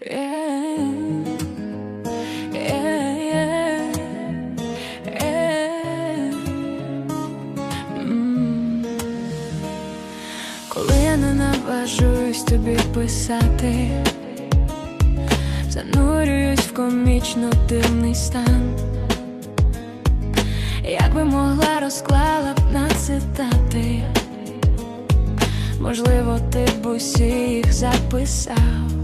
Коли я не наважуюсь тобі писати, занурююсь в комічно дивний стан. Як би могла розклала б на цитати, можливо, ти б усі їх записав.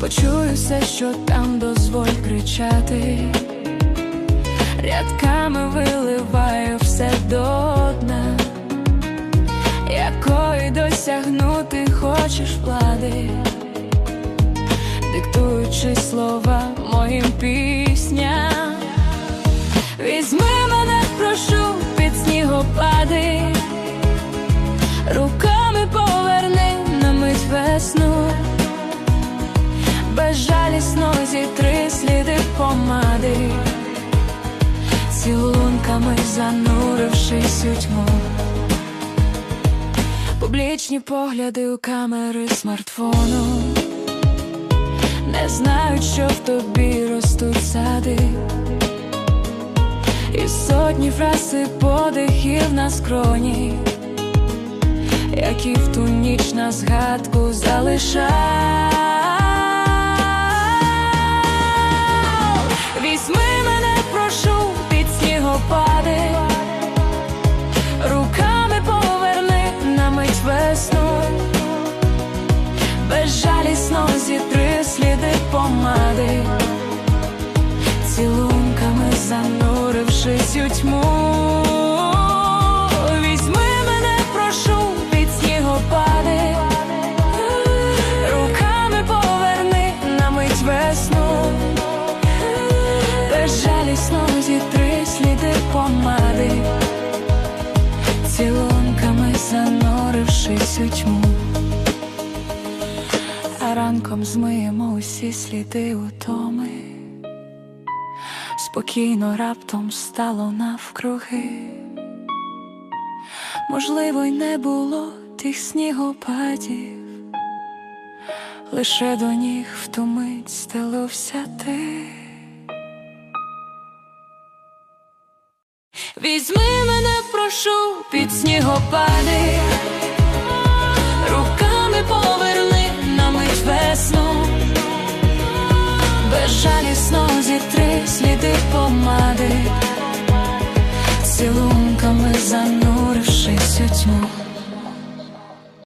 Почую все, що там дозволь кричати, рядками виливаю все до дна, якої досягнути хочеш влади, диктуючи слова безжалісно зітри сліди помади, цілунками занурившись у тьму. Публічні погляди у камери смартфону не знають, що в тобі ростуть сади. І сотні фраз і подихів на скроні, які в ту ніч на згадку залишав. Візьми мене, прошу, під снігопади, руками поверни на мить весну, безжалісно зітри сліди помади. Цілунками занурившись у тьму. Візьми помади, цілунками занурившись у тьму. А ранком змиємо усі сліди утоми. Спокійно раптом стало навкруги. Можливо, й не було тих снігопадів, лише до ніг в ту мить стелився ти. Візьми мене, прошу під снігопади, руками поверни на мить весну, безжалісно зітри сліди помади, цілунками за ним.